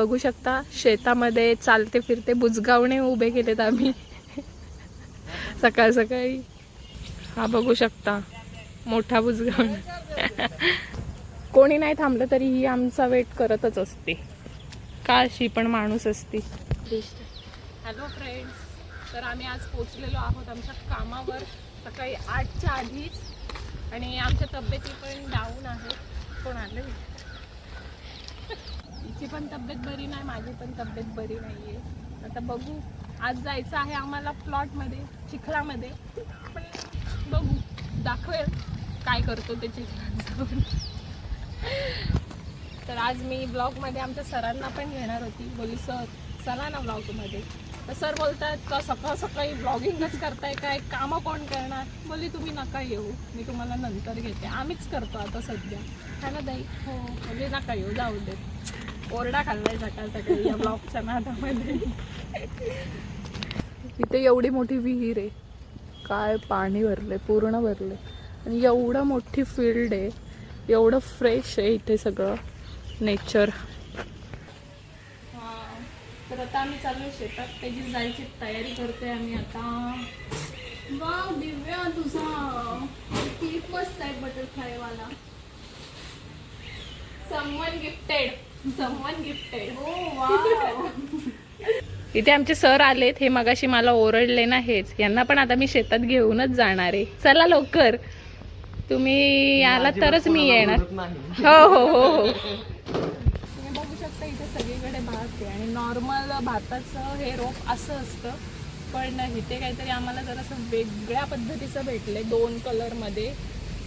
बघू शकता. शेतामध्ये चालते फिरते बुजगावणे उभे केलेत आम्ही. सकाळ सकाळी. हा बघू शकता. मोठा बुजगावणे. कोणी नाही थांबलं तरी ही आमचा वेट करतच असते. का अशी पण माणूस असते. हॅलो फ्रेंड्स तर आम्ही आज पोचलेलो आहोत आमच्या कामावर. सकाळी आठच्या आधीच. आणि आमच्या तब्येती पण डाऊन आहेत. कोण आलं? तिची पण तब्येत बरी नाही माझी पण तब्येत बरी नाही आहे आता बघू आज जायचं आहे आम्हाला प्लॉटमध्ये चिखलामध्ये. पण बघू दाखवेल काय करतो ते चिखलात जाऊन तर आज मी ब्लॉगमध्ये आमच्या सरांना पण घेणार होती. बोली सर चला ना ब्लॉगमध्ये. तर सर बोलतात का सकाळ सकाळी ब्लॉगिंगच करताय काय? कामं कोण करणार? बोली तुम्ही नका येऊ. मी तुम्हाला नंतर घेते. आम्हीच करतो आता सध्या. है ना दाई हो म्हणजे नका येऊ. जाऊ दे. ओरडा खाल्लाय सकाळ सकाळी या ब्लॉगच्या नादामध्ये. इथे एवढी मोठी विहीर आहे. काय पाणी भरले पूर्ण भरले आणि एवढं मोठी फील्ड आहे. एवढं फ्रेश आहे इथे सगळं. नेचर तर आता आम्ही चाललो शेतात. त्याची जायची तयारी करतोय आम्ही आता. वाव दिव्या तुझा. केक मस्त आहे बटरफ्लाय वाला. समवन गिफ्टेड समवन गिफ्टेड हो वाव इथे आमचे सर आलेत हे मगाशी मला ओरडले ना हेच. यांना पण आता मी शेतात घेऊनच जाणार आहे. चला लवकर. तुम्ही आला तरच मी येणार. हो हो हो हो. तुम्ही बघू शकता इथे सगळीकडे भात आहे आणि नॉर्मल भाताचं हे रोप असं असतं पण इथे काहीतरी आम्हाला जरासं वेगळ्या पद्धतीचं भेटलंय दोन कलरमध्ये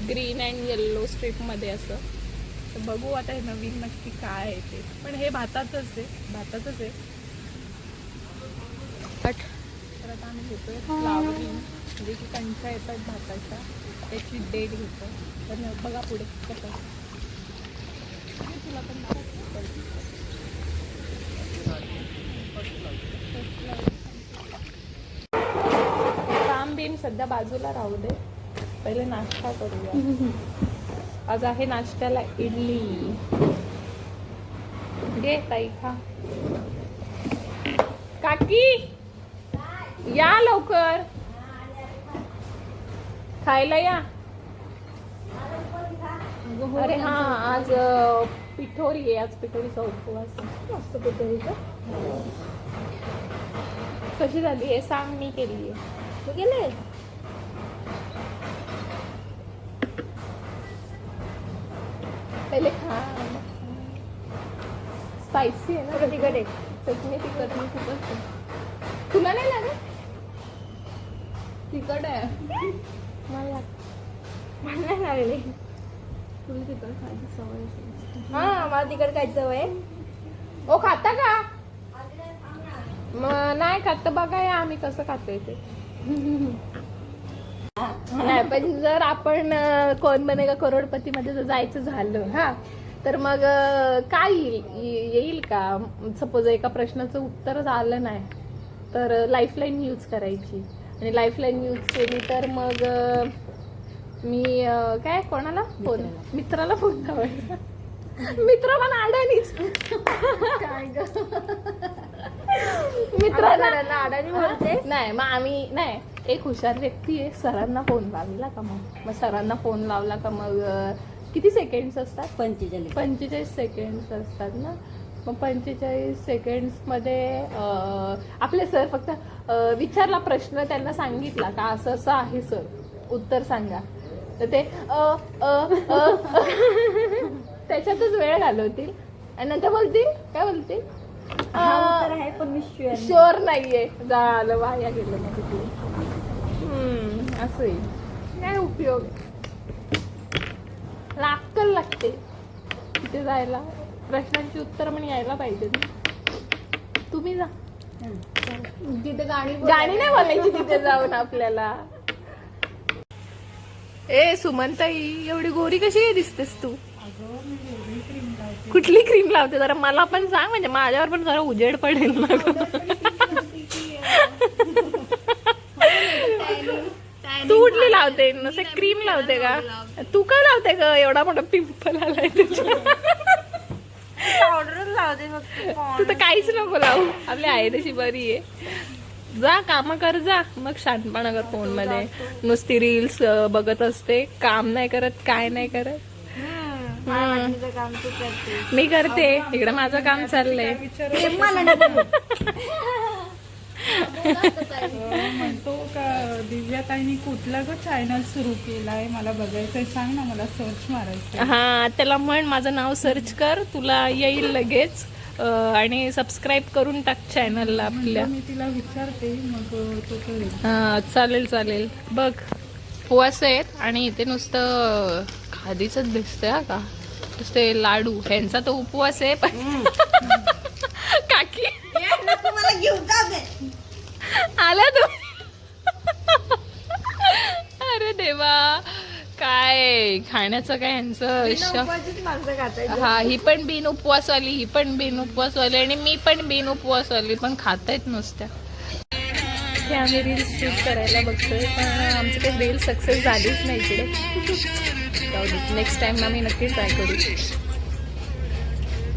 ग्रीन अँड येल्लो स्ट्रीपमध्ये असं. तर बघू आता हे नवीन नक्की काय आहे ते. पण हे भातातच आहे भातातच आहे. तर आता आम्ही घेतोय फ्लावरिंग. म्हणजे की कंच्या येतात भाताच्या त्याची डेट घेतो तर बघा पुढे कसं तुला पण. काम बिम सध्या बाजूला राहू दे. पहिले नाश्ता करूया. आज आहे नाश्त्याला इडली. घे ताई खा. काकी या लवकर. खायला या. अरे हा आज पिठोरी आहे. आज पिठोरीचा उपवास. मस्त पिठोरीचा कशी झाली हे सांग मी केली आहे. तू गेले पहिले खा. स्पायसी आहे ना. तिकडे चटणी तिखट. मी खूपच आहे. तुला नाही लागत? तिकड आहे. मला मला नाही लागले. तुला तिखट खायची सवय. हा मला तिकड खायचं वय ओ खाता का? मग नाही खात बघा आम्ही कसं खातोय ते. नाही पण जर आपण कोण बनेगा करोडपती मध्ये जर जायचं झालं हा तर मग काय येईल? येईल का? सपोज एका प्रश्नाचं उत्तरच आलं नाही तर लाईफलाईन यूज करायची. आणि लाईफलाईन यूज केली तर मग मी काय कोणाला फोन? मित्राला फोन लावायचा. मित्र पण आडानीच काय ग? मित्रांना. घराला अडाणी बोलते. नाही मग आम्ही नाही एक हुशार व्यक्ती आहे. सरांना फोन लावला का मग? मग सरांना फोन लावला का मग अं, किती सेकंड्स असतात? पंचेचाळीस. पंचेचाळीस सेकंड्स असतात ना? मग पंचेचाळीस सेकंड्समध्ये अं, आपले सर फक्त अं, विचारला प्रश्न त्यांना सांगितला का असं असं आहे सर उत्तर सांगा. तर ते अ, अ, अ, अ. त्याच्यातच वेळ घालवतील. आणि नंतर बोलतील? काय बोलतील? आहे पण मी शुअर शुअर नाहीये. झालं वाया गेलं मग तिथे हम्म असं आहे. काय उपयोग. अक्कल लागते. तिथे जायला. प्रश्नांची उत्तर पण यायला पाहिजे ना. तुम्ही जा. तिथे गाणी गाणी नाही बोलायची तिथे जाऊन आपल्याला. ए सुमनताई एवढी गोरी कशी दिसतेस तू? कुठली क्रीम लावते? जरा मला पण सांग म्हणजे माझ्यावर पण जरा उजेड पडेल ना तू कुठली लावते? नसे क्रीम लावते का? तू काय लावते ग? एवढा मोठा पिंपल आलाय तू तर काहीच नको लावू. आपली आहे तशी बरी आहे. जा काम कर जा. मग शांतपणा कर फोनमध्ये. नुसती रील्स बघत असते. काम नाही करत काय नाही करत. तुझं काम तू करते मी करते. इकडे माझं काम चाललंय. हे मला नाही बोलू. म्हणतो का दिव्याताईनी कुठला ग चॅनल सुरू केलाय? मला बघायचंय सांग ना मला सर्च मारायचं हा त्याला म्हण माझं नाव सर्च कर तुला येईल लगेच. अं, आणि सबस्क्राईब करून टाक चॅनलला आपल्या. मी तिला विचारते मग तो करेल. हा चालेल चालेल. बघ उपवास आहेत आणि इथे नुसतं दिसतंय हा का? नुसते लाडू. ह्यांचा तो उपवास आहे पण काकी. आला तू. अरे देवा. काय खाण्याचं काय यांचं हा ही पण बिन उपवासवाली ही पण बिन उपवासवाली आणि मी पण बिन उपवासवाली पण खातायत नुसत्या. की आम्ही रील्स शूट करायला बघतोय पण आमचं काही रील सक्सेस झालीच नाही इकडे. नेक्स्ट टाईम आम्ही नक्की ट्राय करू.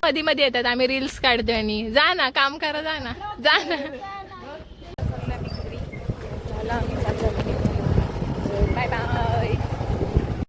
मध्ये मध्ये येतात आम्ही रील्स काढतोय आणि जा ना काम करा जा ना जा ना. Bye bye